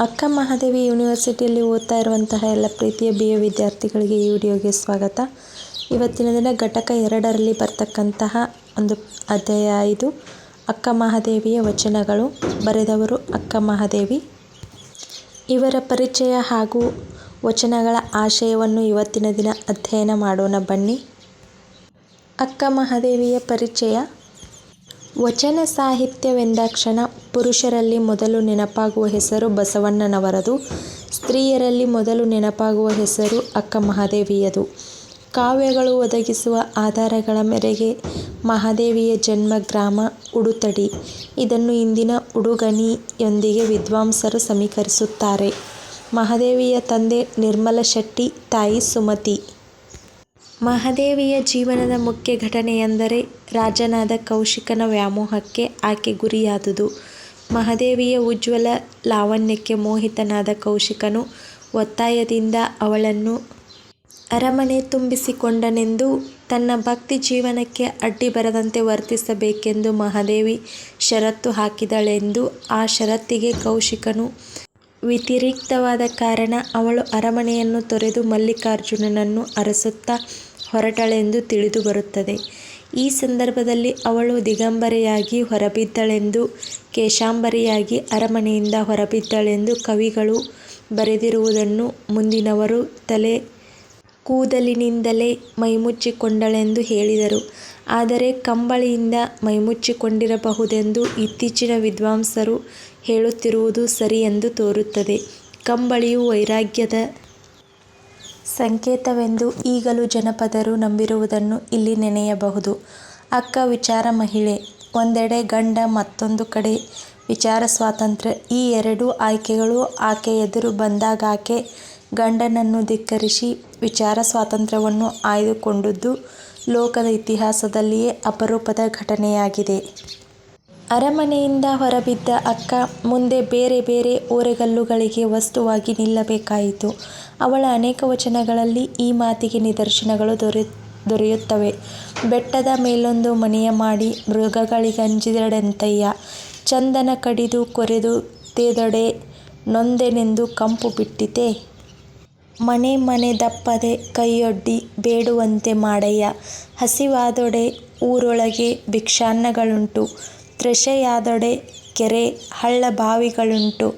ಅಕ್ಕ ಮಹಾದೇವಿ ಯೂನಿವರ್ಸಿಟಿಯಲ್ಲಿ ಓದ್ತಾ ಇರುವಂತಹ ಎಲ್ಲ ಪ್ರೀತಿಯ ಬಿ ಎ ವಿದ್ಯಾರ್ಥಿಗಳಿಗೆ ಈ ವಿಡಿಯೋಗೆ ಸ್ವಾಗತ. ಇವತ್ತಿನ ದಿನ ಘಟಕ ಎರಡರಲ್ಲಿ ಬರ್ತಕ್ಕಂತಹ ಒಂದು ಅಧ್ಯಾಯ ಇದು ಅಕ್ಕ ಮಹಾದೇವಿಯ ವಚನಗಳು. ಬರೆದವರು ಅಕ್ಕ ಮಹಾದೇವಿ. ಇವರ ಪರಿಚಯ ಹಾಗೂ ವಚನಗಳ ಆಶಯವನ್ನು ಇವತ್ತಿನ ದಿನ ಅಧ್ಯಯನ ಮಾಡೋಣ ಬನ್ನಿ. ಅಕ್ಕ ಮಹಾದೇವಿಯ ಪರಿಚಯ. ವಚನ ಸಾಹಿತ್ಯವೆಂದಾಕ್ಷಣ ಪುರುಷರಲ್ಲಿ ಮೊದಲು ನೆನಪಾಗುವ ಹೆಸರು ಬಸವಣ್ಣನವರದು. ಸ್ತ್ರೀಯರಲ್ಲಿ ಮೊದಲು ನೆನಪಾಗುವ ಹೆಸರು ಅಕ್ಕ ಮಹಾದೇವಿಯದು. ಕಾವ್ಯಗಳು ಒದಗಿಸುವ ಆಧಾರಗಳ ಮೇರೆಗೆ ಮಹಾದೇವಿಯ ಜನ್ಮ ಗ್ರಾಮ ಉಡುತಡಿ. ಇದನ್ನು ಇಂದಿನ ಉಡುಗಣಿಯೊಂದಿಗೆ ವಿದ್ವಾಂಸರು ಸಮೀಕರಿಸುತ್ತಾರೆ. ಮಹಾದೇವಿಯ ತಂದೆ ನಿರ್ಮಲ ಶೆಟ್ಟಿ, ತಾಯಿ ಸುಮತಿ. ಮಹಾದೇವಿಯ ಜೀವನದ ಮುಖ್ಯ ಘಟನೆಯೆಂದರೆ ರಾಜನಾದ ಕೌಶಿಕನ ವ್ಯಾಮೋಹಕ್ಕೆ ಆಕೆ ಗುರಿಯಾದುದು. ಮಹಾದೇವಿಯ ಉಜ್ವಲ ಲಾವಣ್ಯಕ್ಕೆ ಮೋಹಿತನಾದ ಕೌಶಿಕನು ಒತ್ತಾಯದಿಂದ ಅವಳನ್ನು ಅರಮನೆ ತುಂಬಿಸಿಕೊಂಡನೆಂದು ತನ್ನ ಭಕ್ತಿ ಜೀವನಕ್ಕೆ ಅಡ್ಡಿ ಬರದಂತೆ ವರ್ತಿಸಬೇಕೆಂದು ಮಹಾದೇವಿ ಷರತ್ತು ಹಾಕಿದಳೆಂದು ಆ ಷರತ್ತಿಗೆ ಕೌಶಿಕನು ವ್ಯತಿರಿಕ್ತವಾದ ಕಾರಣ ಅವಳು ಅರಮನೆಯನ್ನು ತೊರೆದು ಮಲ್ಲಿಕಾರ್ಜುನನನ್ನು ಅರಸುತ್ತಾ ಹೊರಟಳೆಂದು ತಿಳಿದುಬರುತ್ತದೆ ಈ ಸಂದರ್ಭದಲ್ಲಿ ಅವಳು ದಿಗಂಬರೆಯಾಗಿ ಹೊರಬಿದ್ದಳೆಂದು, ಕೇಶಾಂಬರಿಯಾಗಿ ಅರಮನೆಯಿಂದ ಹೊರಬಿದ್ದಳೆಂದು ಕವಿಗಳು ಬರೆದಿರುವುದನ್ನು ಮುಂದಿನವರು ತಲೆ ಕೂದಲಿನಿಂದಲೇ ಮೈಮುಚ್ಚಿಕೊಂಡಳೆಂದು ಹೇಳಿದರು. ಆದರೆ ಕಂಬಳಿಯಿಂದ ಮೈಮುಚ್ಚಿಕೊಂಡಿರಬಹುದೆಂದು ಇತ್ತೀಚಿನ ವಿದ್ವಾಂಸರು ಹೇಳುತ್ತಿರುವುದು ಸರಿ ಎಂದು ತೋರುತ್ತದೆ. ಕಂಬಳಿಯು ವೈರಾಗ್ಯದ ಸಂಕೇತವೆಂದು ಈಗಲೂ ಜನಪದರು ನಂಬಿರುವುದನ್ನು ಇಲ್ಲಿ ನೆನೆಯಬಹುದು. ಅಕ್ಕ ವಿಚಾರ ಮಹಿಳೆ, ಒಂದೆಡೆ ಗಂಡ ಮತ್ತೊಂದು ಕಡೆ ವಿಚಾರ ಸ್ವಾತಂತ್ರ್ಯ. ಈ ಎರಡೂ ಆಯ್ಕೆಗಳು ಆಕೆ ಎದುರು ಬಂದಾಗಾಕೆ ಗಂಡನನ್ನು ಧಿಕ್ಕರಿಸಿ ವಿಚಾರ ಸ್ವಾತಂತ್ರ್ಯವನ್ನು ಆಯ್ದುಕೊಂಡದ್ದು ಲೋಕದ ಇತಿಹಾಸದಲ್ಲಿಯೇ ಅಪರೂಪದ ಘಟನೆಯಾಗಿದೆ. ಅರಮನೆಯಿಂದ ಹೊರಬಿದ್ದ ಅಕ್ಕ ಮುಂದೆ ಬೇರೆ ಬೇರೆ ಓರೆಗಲ್ಲುಗಳಿಗೆ ವಸ್ತುವಾಗಿ ನಿಲ್ಲಬೇಕಾಯಿತು. ಅವಳ ಅನೇಕ ವಚನಗಳಲ್ಲಿ ಈ ಮಾತಿಗೆ ನಿದರ್ಶನಗಳು ದೊರೆ, ದೊರೆಯುತ್ತವೆ. ಬೆಟ್ಟದ ಮೇಲೊಂದು ಮನೆಯ ಮಾಡಿ ಮೃಗಗಳಿಗಂಜಿದಡೆಂತಯ್ಯ. ಚಂದನ ಕಡಿದು ಕೊರೆದು ತೇದೊಡೆ ನೊಂದೆನೆಂದು ಕಂಪು ಬಿಟ್ಟಿತೆ. ಮನೆ ಮನೆ ದಪ್ಪದೆ ಕೈಯೊಡ್ಡಿ ಬೇಡುವಂತೆ ಮಾಡಯ್ಯ. ಹಸಿವಾದೊಡೆ ಊರೊಳಗೆ ಭಿಕ್ಷಾನ್ನಗಳುಂಟು. ತೃಷೆಯಾದೊಡೆ ಕೆರೆ ಹಳ್ಳ ಬಾವಿಗಳುಂಟು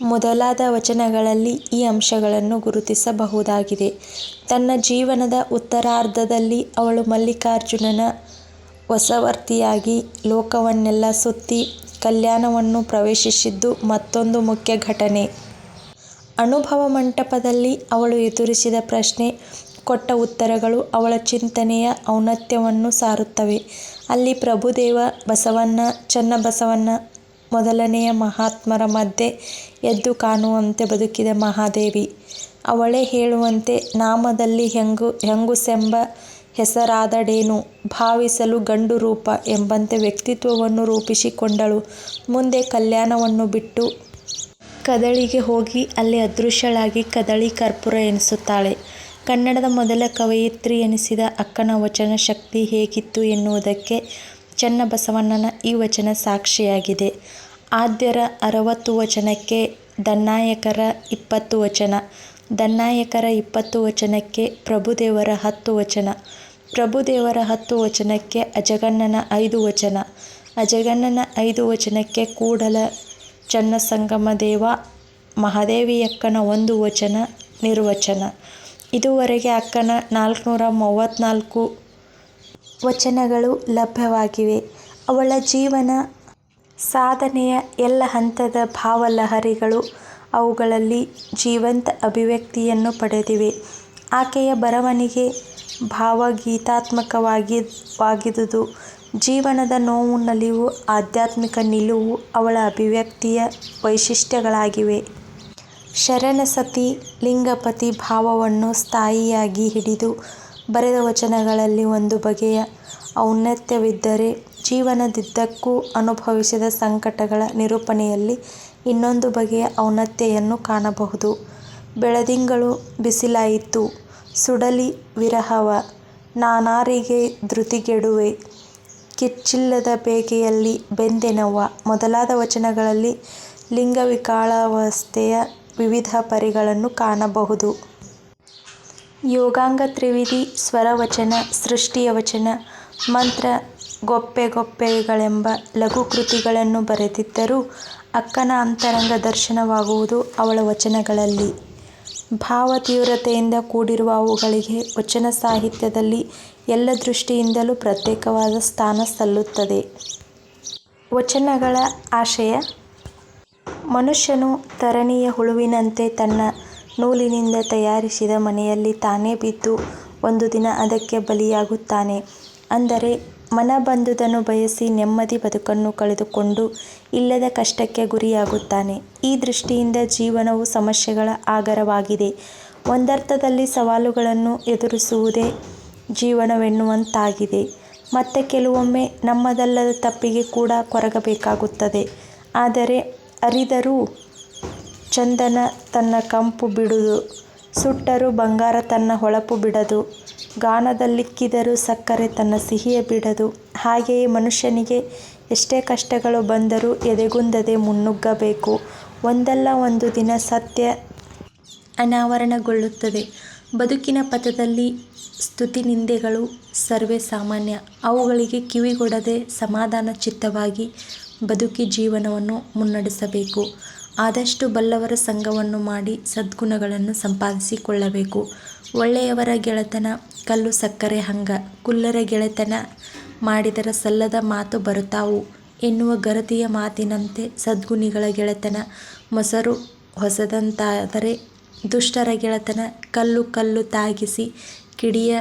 ಮೊದಲಾದ ವಚನಗಳಲ್ಲಿ ಈ ಅಂಶಗಳನ್ನು ಗುರುತಿಸಬಹುದಾಗಿದೆ. ತನ್ನ ಜೀವನದ ಉತ್ತರಾರ್ಧದಲ್ಲಿ ಅವಳು ಮಲ್ಲಿಕಾರ್ಜುನನ ವಸವರ್ತಿಯಾಗಿ ಲೋಕವನ್ನೆಲ್ಲ ಸುತ್ತಿ ಕಲ್ಯಾಣವನ್ನು ಪ್ರವೇಶಿಸಿದ್ದು ಮತ್ತೊಂದು ಮುಖ್ಯ ಘಟನೆ. ಅನುಭವ ಮಂಟಪದಲ್ಲಿ ಅವಳು ಎದುರಿಸಿದ ಪ್ರಶ್ನೆ, ಕೊಟ್ಟ ಉತ್ತರಗಳು ಅವಳ ಚಿಂತನೆಯ ಔನ್ನತ್ಯವನ್ನು ಸಾರುತ್ತವೆ. ಅಲ್ಲಿ ಪ್ರಭುದೇವ ಬಸವಣ್ಣ ಚನ್ನಬಸವಣ್ಣ ಮೊದಲನೆಯ ಮಹಾತ್ಮರ ಮಧ್ಯೆ ಎದ್ದು ಕಾಣುವಂತೆ ಬದುಕಿದ ಮಹಾದೇವಿ. ಅವಳೇ ಹೇಳುವಂತೆ ನಾಮದಲ್ಲಿ ಹೆಂಗು, ಹೆಂಗುಸೆಂಬ ಹೆಸರಾದಡೇನು? ಭಾವಿಸಲು ಗಂಡು ರೂಪ ಎಂಬಂತೆ ವ್ಯಕ್ತಿತ್ವವನ್ನು ರೂಪಿಸಿಕೊಂಡಳು. ಮುಂದೆ ಕಲ್ಯಾಣವನ್ನು ಬಿಟ್ಟು ಕದಳಿಗೆ ಹೋಗಿ ಅಲ್ಲಿ ಅದೃಶ್ಯಳಾಗಿ ಕದಳಿ ಕರ್ಪೂರ ಎನಿಸುತ್ತಾಳೆ. ಕನ್ನಡದ ಮೊದಲ ಕವಯಿತ್ರಿ ಎನಿಸಿದ ಅಕ್ಕನ ವಚನ ಶಕ್ತಿ ಹೇಗಿತ್ತು ಎನ್ನುವುದಕ್ಕೆ ಚನ್ನಬಸವಣ್ಣನ ಈ ವಚನ ಸಾಕ್ಷಿಯಾಗಿದೆ. ಆದ್ಯರ ಅರವತ್ತು ವಚನಕ್ಕೆ ದನ್ನಾಯಕರ ಇಪ್ಪತ್ತು ವಚನ, ದನ್ನಾಯಕರ ಇಪ್ಪತ್ತು ವಚನಕ್ಕೆ ಪ್ರಭುದೇವರ ಹತ್ತು ವಚನ, ಪ್ರಭುದೇವರ ಹತ್ತು ವಚನಕ್ಕೆ ಅಜಗಣ್ಣನ ಐದು ವಚನ, ಅಜಗಣ್ಣನ ಐದು ವಚನಕ್ಕೆ ಕೂಡಲ ಚನ್ನಸಂಗಮದೇವ ಮಹಾದೇವಿಯಕ್ಕನ ಒಂದು ವಚನ ನಿರ್ವಚನ. ಇದುವರೆಗೆ ಅಕ್ಕನ ನಾಲ್ಕುನೂರ ಮೂವತ್ತ್ನಾಲ್ಕು ವಚನಗಳು ಲಭ್ಯವಾಗಿವೆ. ಅವಳ ಜೀವನ, ಸಾಧನೆಯ ಎಲ್ಲ ಹಂತದ ಭಾವಲಹರಿಗಳು ಅವುಗಳಲ್ಲಿ ಜೀವಂತ ಅಭಿವ್ಯಕ್ತಿಯನ್ನು ಪಡೆದಿವೆ. ಆಕೆಯ ಬರವಣಿಗೆ ಭಾವಗೀತಾತ್ಮಕವಾಗಿ ವಾಗಿದುದು. ಜೀವನದ ನೋವು, ನಲಿವು, ಆಧ್ಯಾತ್ಮಿಕ ನಿಲುವು ಅವಳ ಅಭಿವ್ಯಕ್ತಿಯ ವೈಶಿಷ್ಟ್ಯಗಳಾಗಿವೆ. ಶರಣಸತಿ ಲಿಂಗಪತಿ ಭಾವವನ್ನು ಸ್ಥಾಯಿಯಾಗಿ ಹಿಡಿದು ಬರೆದ ವಚನಗಳಲ್ಲಿ ಒಂದು ಬಗೆಯ ಔನ್ನತ್ಯವಿದ್ದರೆ ಜೀವನದಿದ್ದಕ್ಕೂ ಅನುಭವಿಸಿದ ಸಂಕಟಗಳ ನಿರೂಪಣೆಯಲ್ಲಿ ಇನ್ನೊಂದು ಬಗೆಯ ಔನ್ನತ್ಯವನ್ನು ಕಾಣಬಹುದು. ಬೆಳದಿಂಗಳು ಬಿಸಿಲಾಯಿತು, ಸುಡಲಿ ವಿರಹವ, ನಾನಾರಿಗೆ ಧೃತಿಗೆಡುವೆ, ಕಿಚ್ಚಿಲ್ಲದ ಬೇಗೆಯಲ್ಲಿ ಬೆಂದೆನವ್ವ ಮೊದಲಾದ ವಚನಗಳಲ್ಲಿ ಲಿಂಗವಿಕಲಾವಸ್ಥೆಯ ವಿವಿಧ ಪರಿಗಳನ್ನು ಕಾಣಬಹುದು. ಯೋಗಾಂಗ ತ್ರಿವಿಧಿ, ಸ್ವರವಚನ, ಸೃಷ್ಟಿಯ ವಚನ, ಮಂತ್ರ ಲಘು ಕೃತಿಗಳನ್ನು ಬರೆದಿದ್ದರೂ ಅಕ್ಕನ ಅಂತರಂಗ ದರ್ಶನವಾಗುವುದು ಅವಳ ವಚನಗಳಲ್ಲಿ. ಭಾವತೀವ್ರತೆಯಿಂದ ಕೂಡಿರುವ ಅವುಗಳಿಗೆ ವಚನ ಸಾಹಿತ್ಯದಲ್ಲಿ ಎಲ್ಲ ದೃಷ್ಟಿಯಿಂದಲೂ ಪ್ರತ್ಯೇಕವಾದ ಸ್ಥಾನ ಸಲ್ಲುತ್ತದೆ. ವಚನಗಳ ಆಶಯ ಮನುಷ್ಯನು ತರಣಿಯ ಹುಳುವಿನಂತೆ ತನ್ನ ನೂಲಿನಿಂದ ತಯಾರಿಸಿದ ಮನೆಯಲ್ಲಿ ತಾನೇ ಬಿದ್ದು ಒಂದು ದಿನ ಅದಕ್ಕೆ ಬಲಿಯಾಗುತ್ತಾನೆ. ಅಂದರೆ ಮನಬಂದುದನ್ನು ಬಯಸಿ ನೆಮ್ಮದಿ ಬದುಕನ್ನು ಕಳೆದುಕೊಂಡು ಇಲ್ಲದ ಕಷ್ಟಕ್ಕೆ ಗುರಿಯಾಗುತ್ತಾನೆ. ಈ ದೃಷ್ಟಿಯಿಂದ ಜೀವನವು ಸಮಸ್ಯೆಗಳ ಆಗರವಾಗಿದೆ. ಒಂದರ್ಥದಲ್ಲಿ ಸವಾಲುಗಳನ್ನು ಎದುರಿಸುವುದೇ ಜೀವನವೆನ್ನುವಂತಾಗಿದೆ. ಮತ್ತೆ ಕೆಲವೊಮ್ಮೆ ನಮ್ಮದಲ್ಲದ ತಪ್ಪಿಗೆ ಕೂಡ ಕೊರಗಬೇಕಾಗುತ್ತದೆ. ಆದರೆ ಅರಿದರೂ ಚಂದನ ತನ್ನ ಕಂಪು ಬಿಡುದು, ಸುಟ್ಟರೂ ಬಂಗಾರ ತನ್ನ ಹೊಳಪು ಬಿಡದು, ಗಾಣದಲ್ಲಿಕ್ಕಿದರೂ ಸಕ್ಕರೆ ತನ್ನ ಸಿಹಿಯ ಬಿಡದು. ಹಾಗೆಯೇ ಮನುಷ್ಯನಿಗೆ ಎಷ್ಟೇ ಕಷ್ಟಗಳು ಬಂದರೂ ಎದೆಗುಂದದೆ ಮುನ್ನುಗ್ಗಬೇಕು. ಒಂದಲ್ಲ ಒಂದು ದಿನ ಸತ್ಯ ಅನಾವರಣಗೊಳ್ಳುತ್ತದೆ. ಬದುಕಿನ ಪಥದಲ್ಲಿ ಸ್ತುತಿ ನಿಂದೆಗಳು ಸರ್ವೇ ಸಾಮಾನ್ಯ. ಅವುಗಳಿಗೆ ಕಿವಿಗೊಡದೆ ಸಮಾಧಾನಚಿತ್ತವಾಗಿ ಬದುಕಿ ಜೀವನವನ್ನು ಮುನ್ನಡೆಸಬೇಕು. ಆದಷ್ಟು ಬಲ್ಲವರ ಸಂಘವನ್ನು ಮಾಡಿ ಸದ್ಗುಣಗಳನ್ನು ಸಂಪಾದಿಸಿಕೊಳ್ಳಬೇಕು. ಒಳ್ಳೆಯವರ ಗೆಳೆತನ ಕಲ್ಲು ಸಕ್ಕರೆ ಹಂಗ, ಕುಲ್ಲರ ಗೆಳೆತನ ಮಾಡಿದರ ಸಲ್ಲದ ಮಾತು ಬರುತ್ತಾವು ಎನ್ನುವ ಗರತಿಯ ಮಾತಿನಂತೆ ಸದ್ಗುಣಿಗಳ ಗೆಳೆತನ ಮೊಸರು ಹೊಸದಂತಾದರೆ ದುಷ್ಟರ ಗೆಳೆತನ ಕಲ್ಲು ಕಲ್ಲು ತಾಗಿಸಿ ಕಿಡಿಯ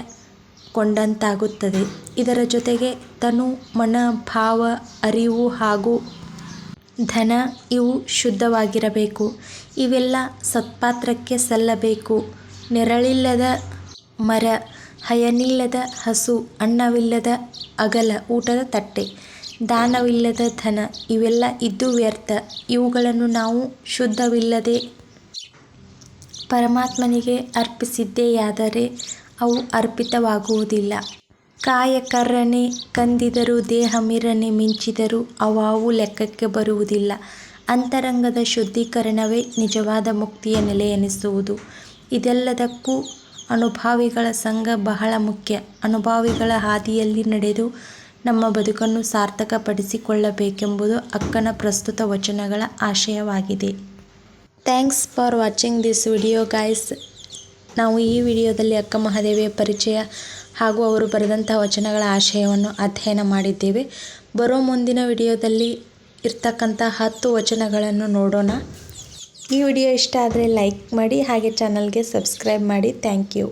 ಕೊಂಡಂತಾಗುತ್ತದೆ. ಇದರ ಜೊತೆಗೆ ತನು, ಮನ, ಭಾವ, ಅರಿವು ಹಾಗೂ ಧನ ಇವು ಶುದ್ಧವಾಗಿರಬೇಕು. ಇವೆಲ್ಲ ಸತ್ಪಾತ್ರಕ್ಕೆ ಸಲ್ಲಬೇಕು. ನೆರಳಿಲ್ಲದ ಮರ, ಹಯನಿಲ್ಲದ ಹಸು, ಅನ್ನವಿಲ್ಲದ ಅಗಲ ಊಟದ ತಟ್ಟೆ, ದಾನವಿಲ್ಲದ ಧನ ಇವೆಲ್ಲ ಇದ್ದು ವ್ಯರ್ಥ. ಇವುಗಳನ್ನು ನಾವು ಶುದ್ಧವಿಲ್ಲದೆ ಪರಮಾತ್ಮನಿಗೆ ಅರ್ಪಿಸಿದೆಯಾದರೆ ಅವು ಅರ್ಪಿತವಾಗುವುದಿಲ್ಲ. ಕಾಯ ಕಂದಿದರು ಕಂದಿದರೂ ದೇಹ ಮಿರನೆ ಮಿಂಚಿದರೂ ಅವಾವು ಲೆಕ್ಕಕ್ಕೆ ಬರುವುದಿಲ್ಲ. ಅಂತರಂಗದ ಶುದ್ಧೀಕರಣವೇ ನಿಜವಾದ ಮುಕ್ತಿಯ ನೆಲೆಯೆನಿಸುವುದು. ಇದೆಲ್ಲದಕ್ಕೂ ಅನುಭಾವಿಗಳ ಸಂಘ ಬಹಳ ಮುಖ್ಯ. ಅನುಭಾವಿಗಳ ಹಾದಿಯಲ್ಲಿ ನಡೆದು ನಮ್ಮ ಬದುಕನ್ನು ಸಾರ್ಥಕಪಡಿಸಿಕೊಳ್ಳಬೇಕೆಂಬುದು ಅಕ್ಕನ ಪ್ರಸ್ತುತ ವಚನಗಳ ಆಶಯವಾಗಿದೆ. Thanks for watching this video, guys. ನಾವು ಈ ವಿಡಿಯೋದಲ್ಲಿ ಅಕ್ಕ ಮಹಾದೇವಿಯ ಪರಿಚಯ ಹಾಗೂ ಅವರು ಬರೆದಂತಹ ವಚನಗಳ ಆಶಯವನ್ನು ಅಧ್ಯಯನ ಮಾಡಿದ್ದೇವೆ. ಬರೋ ಮುಂದಿನ ವಿಡಿಯೋದಲ್ಲಿ ಇರ್ತಕ್ಕಂಥ ಹತ್ತು ವಚನಗಳನ್ನು ನೋಡೋಣ. ಈ ವಿಡಿಯೋ ಇಷ್ಟ ಆದರೆ ಲೈಕ್ ಮಾಡಿ ಹಾಗೆ ಚಾನಲ್ಗೆ ಸಬ್ಸ್ಕ್ರೈಬ್ ಮಾಡಿ ಥ್ಯಾಂಕ್ ಯು.